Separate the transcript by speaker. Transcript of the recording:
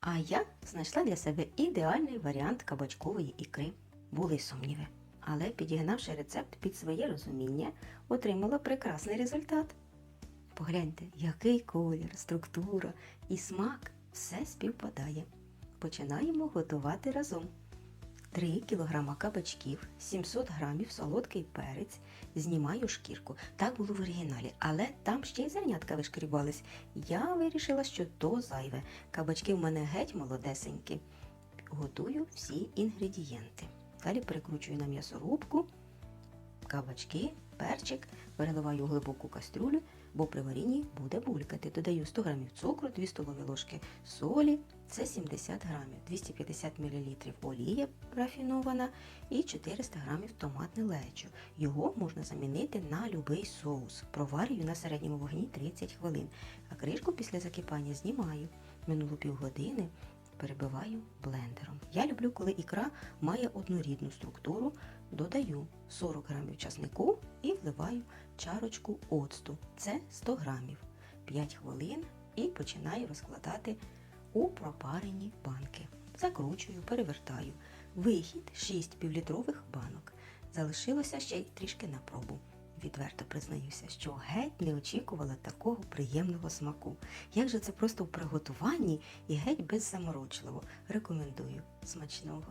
Speaker 1: А я знайшла для себе ідеальний варіант кабачкової ікри. Були сумніви. Але підігнавши рецепт під своє розуміння, отримала прекрасний результат. Погляньте, який колір, структура і смак все співпадає. Починаємо готувати разом. 3 кг кабачків, 700 г солодкий перець, знімаю шкірку. Так було в оригіналі, але там ще й зернятка вишкрібались. Я вирішила, що то зайве. Кабачки в мене геть молодесенькі. Готую всі інгредієнти. Далі перекручую на м'ясорубку, кабачки, перчик, переливаю в глибоку кастрюлю, бо при варінні буде булькати. Додаю 100 г цукру, 2 столові ложки солі, це 70 г, 250 мл олія рафінована і 400 г томатне лечо. Його можна замінити на будь-який соус. Проварюю на середньому вогні 30 хвилин, а кришку після закипання знімаю. Минуло півгодини. Перебиваю блендером. Я люблю, коли ікра має однорідну структуру, додаю 40 грамів часнику і вливаю чарочку оцту. Це 100 грамів. 5 хвилин і починаю розкладати у пропарені банки. Закручую, перевертаю. Вихід 6 півлітрових банок. Залишилося ще й трішки на пробу. Відверто признаюся, що геть не очікувала такого приємного смаку. Як же це просто в приготуванні і геть беззаморочливо. Рекомендую смачного.